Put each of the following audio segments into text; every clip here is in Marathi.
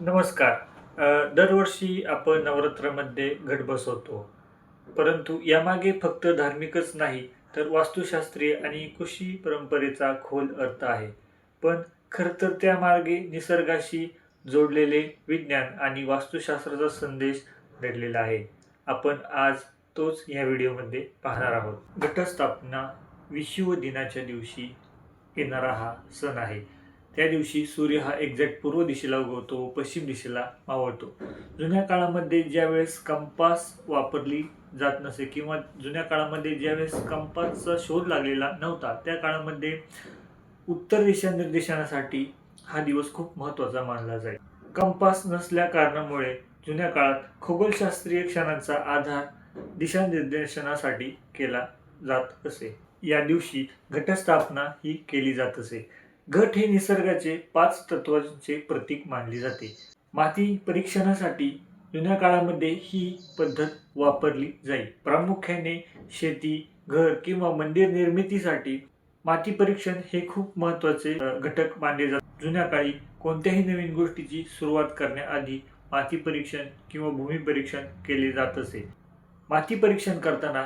नमस्कार. दरवर्षी आपण नवरात्रामध्ये घट बसवतो. परंतु यामागे फक्त धार्मिकच नाही तर वास्तुशास्त्रीय आणि कृषी परंपरेचा खोल अर्थ आहे. पण खरं तर त्यामागे निसर्गाशी जोडलेले विज्ञान आणि वास्तुशास्त्राचा संदेश दडलेला आहे. आपण आज तोच या व्हिडिओमध्ये पाहणार आहोत. घटस्थापना विश्व दिनाच्या दिवशी येणारा हा सण आहे. त्या दिवशी सूर्य हा एक्झॅक्ट पूर्व दिशेला उगवतो पश्चिम दिशेला मावळतो. जुन्या काळामध्ये ज्यावेळेस कंपास वापरली जात नसे किंवा जुन्या काळामध्ये ज्यावेळेस कंपासचा शोध लागलेला नव्हता त्या काळामध्ये उत्तर दिशानिर्देशनासाठी हा दिवस खूप महत्त्वाचा मानला जाईल. कंपास नसल्या कारणामुळे जुन्या काळात खगोलशास्त्रीय क्षणांचा आधार दिशानिर्देशनासाठी केला जात असे. या दिवशी घटस्थापना ही केली जात असे. घट हे निसर्गाचे पाच तत्वांचे प्रतीक मानले जाते. माती परीक्षणासाठी जुन्या काळामध्ये ही पद्धत वापरली जाई. प्रामुख्याने शेती घर किंवा मंदिर निर्मितीसाठी माती परीक्षण हे खूप महत्त्वाचे घटक मानले जातात जुन्या काळी कोणत्याही नवीन गोष्टीची सुरुवात करण्याआधी माती परीक्षण किंवा भूमी परीक्षण केले जात असे. माती परीक्षण करताना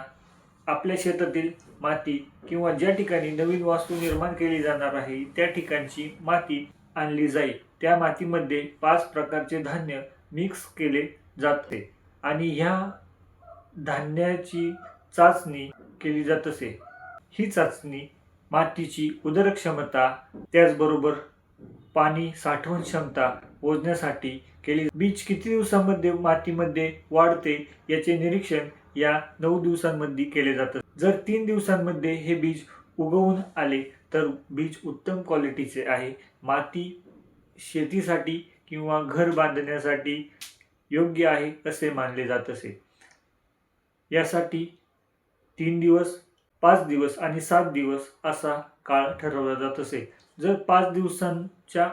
आपल्या शेतातील माती किंवा ज्या ठिकाणी नवीन वास्तू निर्माण केली जाणार आहे त्या ठिकाणची माती आणली जाईल. त्या मातीमध्ये पाच प्रकारचे धान्य मिक्स केले जाते आणि ह्या धान्याची चाचणी केली जात असे. ही चाचणी मातीची उदरक्षमता त्याचबरोबर पाणी साठवण क्षमता मोजण्यासाठी केली. बीज किती दिवसांमध्ये मातीमध्ये वाढते याचे निरीक्षण या नऊ दिवसांमध्ये केले जातं. जर तीन दिवसांमध्ये हे बीज उगवून आले तर बीज उत्तम क्वालिटीचे आहे. माती शेतीसाठी किंवा घर बांधण्यासाठी योग्य आहे असे मानले जात असे. यासाठी तीन दिवस पाच दिवस आणि सात दिवस असा काळ ठरवला जात असे. जर पाच दिवसांच्या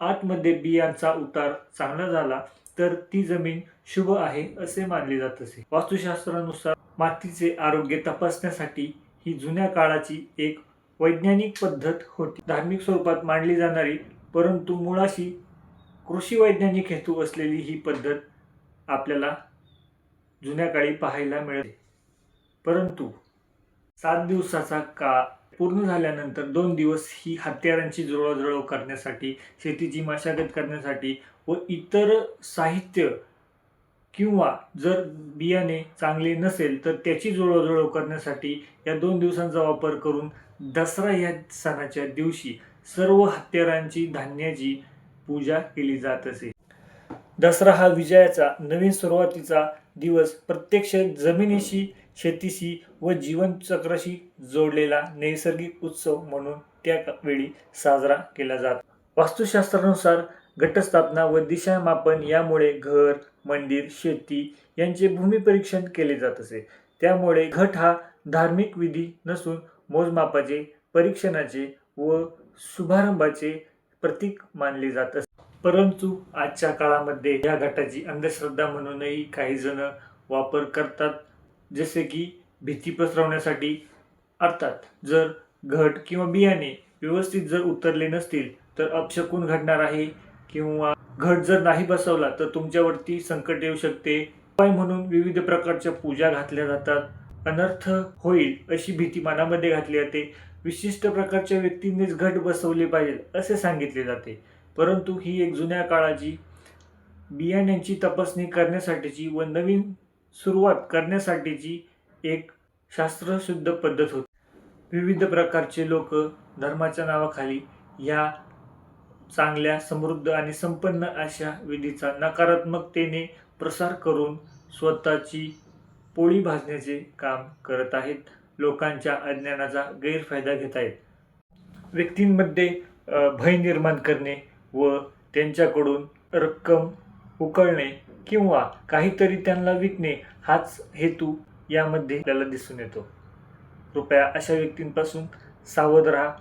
आतमध्ये बियांचा उतार चांगला झाला तर ती जमीन शुभ आहे असे मानले जात असे. वास्तुशास्त्रानुसार मातीचे आरोग्य तपासण्यासाठी ही जुन्या काळाची एक वैज्ञानिक पद्धत होती. धार्मिक स्वरूपात मांडली जाणारी परंतु मुळाशी कृषी वैज्ञानिक हेतू असलेली ही पद्धत आपल्याला जुन्या काळी पाहायला मिळते. परंतु सात दिवसाचा काळ पूर्ण झाल्यानंतर दोन दिवस ही हत्यारांची जुळवाजुळव करण्यासाठी शेतीची मशागत करण्यासाठी व इतर साहित्य किंवा जर बियाणे चांगले नसेल तर त्याची जुळवाजुळव करण्यासाठी या दोन दिवसांचा वापर करून दसरा या सणाच्या दिवशी सर्व हत्यारांची धान्याची पूजा केली जात असे. दसरा हा विजयाचा नवीन सुरुवातीचा दिवस. प्रत्यक्ष जमिनीशी शेतीशी व जीवनचक्राशी जोडलेला नैसर्गिक उत्सव म्हणून त्यावेळी साजरा केला जात. वास्तुशास्त्रानुसार घटस्थापना व दिशामापन यामुळे घर मंदिर शेती यांचे भूमिपरीक्षण केले जात असे. त्यामुळे घट हा धार्मिक विधी नसून मोजमापाचे परीक्षणाचे व शुभारंभाचे प्रतीक मानले जात असे. परंतु आजच्या काळामध्ये या घटाची अंधश्रद्धा म्हणूनही काही जण वापर करतात. जसे की भीती पसरवण्यासाठी अर्थात जर घट किंवा बियाणे व्यवस्थित जर उतरले नसतील तर अपशकून घडणार आहे किंवा घट जर नाही बसवला तर तुमच्यावरती संकट येऊ शकते. उपाय म्हणून विविध प्रकारच्या पूजा घातल्या जातात. अनर्थ होईल अशी भीती मनामध्ये घातली जाते. विशिष्ट प्रकारच्या व्यक्तींनीच घट बसवले पाहिजे असे सांगितले जाते. परंतु ही एक जुन्या काळाची बियाण्यांची तपासणी करण्यासाठीची व नवीन सुरुवात करण्यासाठीची एक शास्त्रशुद्ध पद्धत होती. विविध प्रकारचे लोक धर्माच्या नावाखाली या चांगल्या समृद्ध आणि संपन्न अशा विधीचा नकारात्मकतेने प्रसार करून स्वतःची पोळी भाजण्याचे काम करत आहेत. लोकांच्या अज्ञानाचा गैरफायदा घेत आहेत. व्यक्तींमध्ये भय निर्माण करणे व त्यांच्याकडून रक्कम उकळणे किंवा काहीतरी त्यांना विकणे हाच हेतू यामध्ये आपल्याला दिसून येतो. कृपया अशा व्यक्तींपासून सावध राहा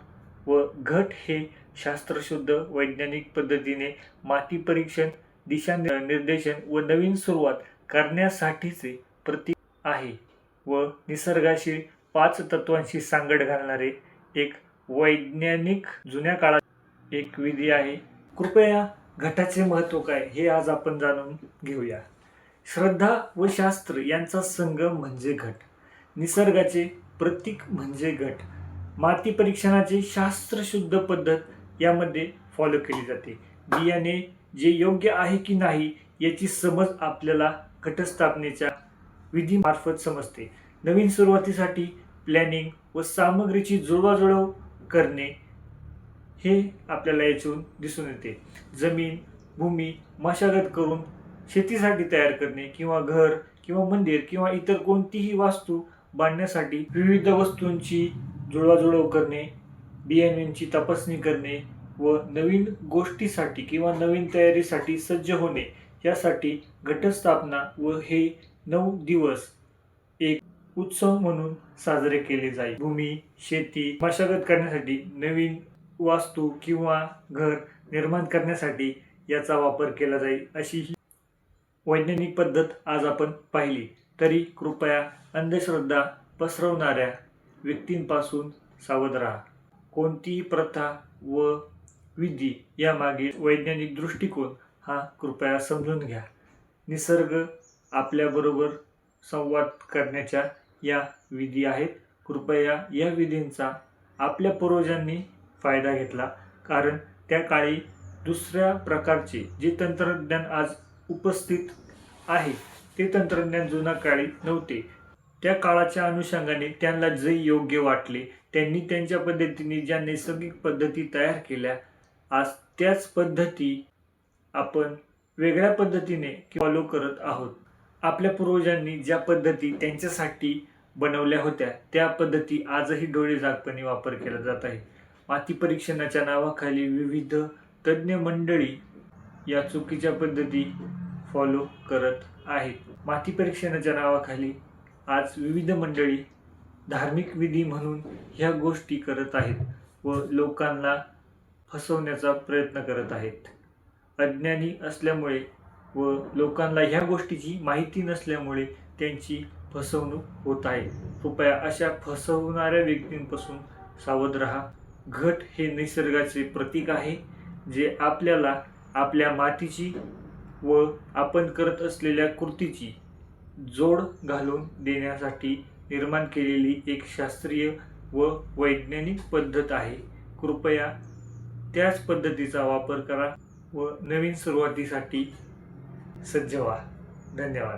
व घट हे शास्त्रशुद्ध वैज्ञानिक पद्धतीने माती परीक्षण दिशा निर्देशन व नवीन सुरुवात करण्यासाठीचे प्रतीक आहे व निसर्गाशी पाच तत्वांशी सांगड घालणारे एक वैज्ञानिक जुन्या काळात एक विधी आहे. कृपया घटाचे महत्त्व काय हे आज आपण जाणून घेऊया. श्रद्धा व शास्त्र यांचा संगम म्हणजे घट निसर्गाचे प्रतीक म्हणजे घट माती परीक्षणाची शास्त्रशुद्ध पद्धत यामध्ये फॉलो केली जाते. बियाणे जे योग्य आहे की नाही याची समज आपल्याला घटस्थापनेच्या विधीमार्फत समजते. नवीन सुरुवातीसाठी प्लॅनिंग व सामग्रीची जुळवाजुळव करणे हे आपल्याला याच्यावरून दिसून येते. जमीन भूमी मशागत करून शेतीसाठी तयार करणे किंवा घर किंवा मंदिर किंवा इतर कोणतीही वास्तू बांधण्यासाठी विविध वस्तूंची जुळवाजुळव करणे बियाण्यांची तपासणी करणे व नवीन गोष्टीसाठी किंवा नवीन तयारीसाठी सज्ज होणे यासाठी घटस्थापना व हे नऊ दिवस एक उत्सव म्हणून साजरे केले जाईल. भूमी शेती मशागत करण्यासाठी नवीन वास्तू किंवा घर निर्माण करण्यासाठी याचा वापर केला जाईल अशी ही वैज्ञानिक पद्धत आज आपण पाहिली. तरी कृपया अंधश्रद्धा पसरवणाऱ्या व्यक्तींपासून सावध राहा. कोणतीही प्रथा व विधी यामागे वैज्ञानिक दृष्टिकोन हा कृपया समजून घ्या. निसर्ग आपल्याबरोबर संवाद करण्याच्या या विधी आहेत. कृपया या विधींचा आपल्या पूर्वजांनी फायदा घेतला. कारण त्या काळी दुसऱ्या प्रकारचे जे तंत्रज्ञान आज उपस्थित आहे ते तंत्रज्ञान जुन्या काळी नव्हते. त्या काळाच्या अनुषंगाने त्यांना जे योग्य वाटले त्यांनी त्यांच्या पद्धतीने ज्या नैसर्गिक पद्धती तयार केल्या आज त्याच पद्धती आपण वेगळ्या पद्धतीने फॉलो करत आहोत. आपल्या पूर्वजांनी ज्या पद्धती त्यांच्यासाठी बनवल्या होत्या त्या पद्धती आजही डोळेजागपणे वापर केला जात आहे. माती परीक्षणाच्या नावाखाली विविध तज्ज्ञ मंडळी या चुकीच्या पद्धती फॉलो करत आहेत. माती परीक्षणाच्या नावाखाली आज विविध मंडळी धार्मिक विधी म्हणून ह्या गोष्टी करत आहेत व लोकांना फसवण्याचा प्रयत्न करत आहेत. अज्ञानी असल्यामुळे व लोकांना ह्या गोष्टीची माहिती नसल्यामुळे त्यांची फसवणूक होत आहे. कृपया अशा फसवणाऱ्या व्यक्तींपासून सावध रहा. घट हे निसर्गाचे प्रतीक आहे जे आपल्याला आपल्या मातीची व आपण करत असलेल्या कृतीची जोड घालून देण्यासाठी निर्माण केलेली एक शास्त्रीय व वैज्ञानिक पद्धत आहे. कृपया त्याच पद्धतीचा वापर करा व नवीन सुरुवातीसाठी सज्ज व्हा. धन्यवाद.